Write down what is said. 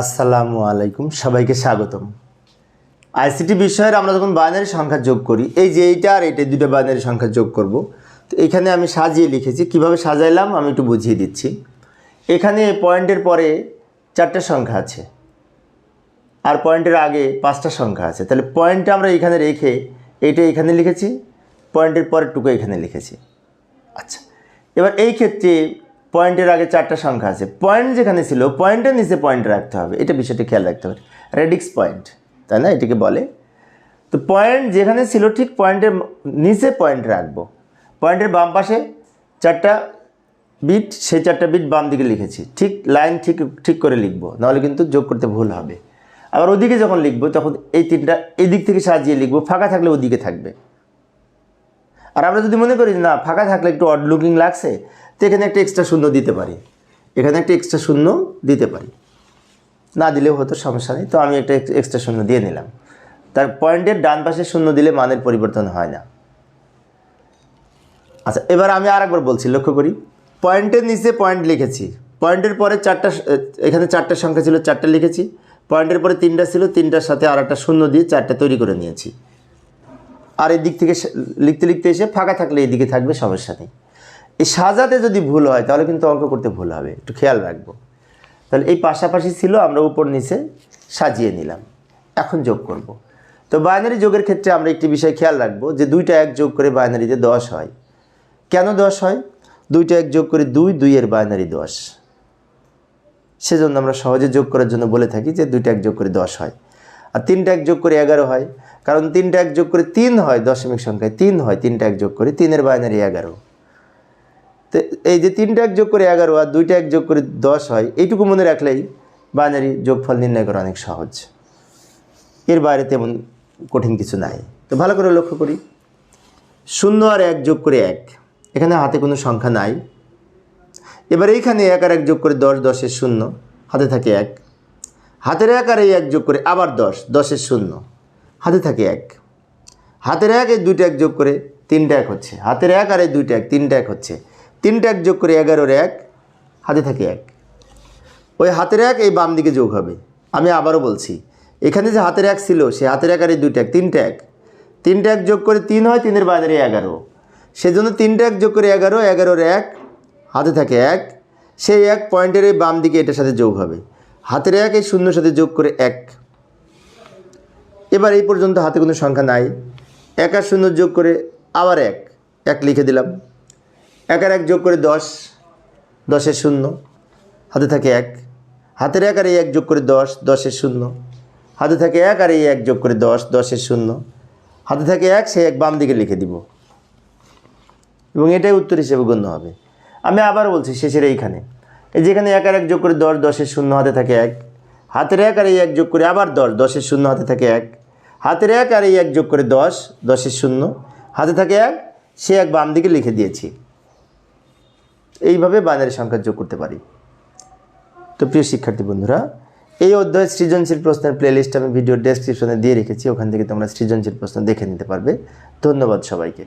আসসালামু আলাইকুম, সবাইকে স্বাগতম। আইসিটি বিষয়ের আমরা যখন বাইনারি সংখ্যা যোগ করি, এই যে এইটা আর এইটা দুটো বাইনারি সংখ্যা যোগ করব, তো এখানে আমি সাজিয়ে লিখেছি, কীভাবে সাজাইলাম আমি একটু বুঝিয়ে দিচ্ছি। এখানে পয়েন্টের পরে চারটে সংখ্যা আছে, আর পয়েন্টের আগে পাঁচটা সংখ্যা আছে। তাহলে পয়েন্টটা আমরা এখানে রেখে এইটা এখানে লিখেছি, পয়েন্টের পরের টুকু এখানে লিখেছি। আচ্ছা এবার এই ক্ষেত্রে পয়েন্টের আগে চারটা সংখ্যা আছে। পয়েন্ট যেখানে ছিল, পয়েন্টের নিচে পয়েন্ট রাখতে হবে। এটা বিষয়টা খেয়াল রাখতে হবে। রেডিক্স পয়েন্ট, তাই না? এটাকে বলে। তো পয়েন্ট যেখানে ছিল, ঠিক পয়েন্টের নিচে পয়েন্ট রাখব। পয়েন্টের বাম পাশে চারটা বিট, সেই চারটা বিট বাম দিকে লিখেছি। ঠিক লাইন ঠিক ঠিক করে লিখব। নাহলে কিন্তু যোগ করতে ভুল হবে। আবার ওদিকে যখন লিখব, তখন এই তিনটা এই দিক থেকে সাজিয়ে লিখব। ফাঁকা থাকলে ওদিকে থাকবে। আর আমরা যদি মনে করি না, ফাঁকা থাকলে একটু অড লুকিং লাগছে তো এখানে একটা এক্সট্রা শূন্য দিতে পারি। এখানে একটা এক্সট্রা শূন্য দিতে পারি। না দিলেও হতো সমস্যা নেই। তো আমি একটা এক্সট্রা শূন্য দিয়ে নিলাম। তার পয়েন্টের ডান পাশে শূন্য দিলে মানের পরিবর্তন হয় না। আচ্ছা এবার আমি আর একবার বলছি, লক্ষ্য করি। পয়েন্টের নিচে পয়েন্ট লিখেছি। পয়েন্টের পরে চারটা এখানে চারটা সংখ্যা ছিল, চারটা লিখেছি। পয়েন্টের পরে তিনটা ছিল, তিনটার সাথে আর একটা শূন্য দিয়ে চারটা তৈরি করে নিয়েছি। আর এদিক থেকে লিখতে লিখতে এসে ফাঁকা থাকলে এদিকে থাকবে, সমস্যা নেই। এই সাজাতে যদি ভুল হয়, তাহলে কিন্তু অঙ্ক করতে ভুল হবে। একটু খেয়াল রাখব। তাহলে এই পাশাপাশি ছিল, আমরা উপর নিচে সাজিয়ে নিলাম। এখন যোগ করব। তো বাইনারি যোগের ক্ষেত্রে আমরা একটি বিষয় খেয়াল রাখব যে দুইটা এক যোগ করে বাইনারিতে দশ হয়। কেন দশ হয়? দুইটা এক যোগ করে দুই, দুইয়ের বাইনারি দশ। সেজন্য আমরা সহজে যোগ করার জন্য বলে থাকি যে দুইটা এক যোগ করে দশ হয়। আর তিনটা এক যোগ করে এগারো হয়। কারণ তিনটা এক যোগ করে তিন হয় দশমিক সংখ্যায়। তিন হয় তিনটা এক যোগ করে তিনের বাইনারি এগারো। তো, এই যে তিনটা এক যোগ করে এগারো আর দুইটা এক যোগ করে দশ হয়, এইটুকু মনে রাখলেই বাইনারি যোগফল নির্ণয় করা অনেক সহজ। এর বাইরে তেমন কঠিন কিছু নাই। তো ভালো করে লক্ষ্য করি। শূন্য আর এক যোগ করে এক, এখানে হাতে কোনো সংখ্যা নাই। এবার এইখানে এক আর এক যোগ করে দশ দশের শূন্য, হাতে থাকে এক। হাতের এক আর এই এক যোগ করে আবার দশ দশের শূন্য, হাতে থাকে এক। হাতের এক, এই দুইটা এক যোগ করে তিনটা এক হচ্ছে। হাতের এক আর এই দুইটা এক, তিনটা এক হচ্ছে। তিনটা এক যোগ করে এগারোর এক, হাতে থাকে এক। ওই হাতের এক এই বাম দিকে যোগ হবে। আমি আবারও বলছি, এখানে যে হাতের এক ছিল, সে হাতের এক আর এই দুইটা এক, তিনটা এক। তিনটা এক যোগ করে তিন হয়, তিনের বাইরে এগারো। সেজন্য তিনটা এক যোগ করে এগারো, এগারোর এক, হাতে থাকে এক। সেই এক পয়েন্টের এই বাম দিকে এটার সাথে যোগ হবে। হাতের এক এই শূন্যর সাথে যোগ করে এক। এবার এই পর্যন্ত হাতে কোনো সংখ্যা নাই। এক আর শূন্য যোগ করে আবার এক। এক লিখে দিলাম। এক আর এক যোগ করে দশ দশের শূন্য, হাতে থাকে এক। হাতের এক আর এই এক যোগ করে দশ দশের শূন্য। হাতে থাকে এক আর এই এক যোগ করে দশ দশের শূন্য। হাতে থাকে এক সে এক বাম দিকে লিখে দিব। এবং এটাই উত্তর হিসেবে গণ্য হবে। আমি আবার বলছি, শেষের এইখানে। এই যেখানে এক আর এক যোগ করে দশ দশের শূন্য, হাতে থাকে এক। হাতের এক আর এই এক যোগ করে আবার দশ দশের শূন্য, হাতে থাকে এক। হাতের এক আর এই এক যোগ করে দশ দশের শূন্য। হাতে থাকে এক, সে এক বাম দিকে লিখে দিয়েছি। এইভাবে বাইনারি সংখ্যা যোগ করতে পারি। তো প্রিয় শিক্ষার্থী বন্ধুরা, এই অধ্যায় সৃজনশীল প্রশ্নের প্লেলিস্ট আমি ভিডিও ডেসক্রিপশনে দিয়ে রেখেছি, ওখান থেকে তোমরা সৃজনশীল প্রশ্ন দেখে নিতে পারবে। ধন্যবাদ সবাইকে।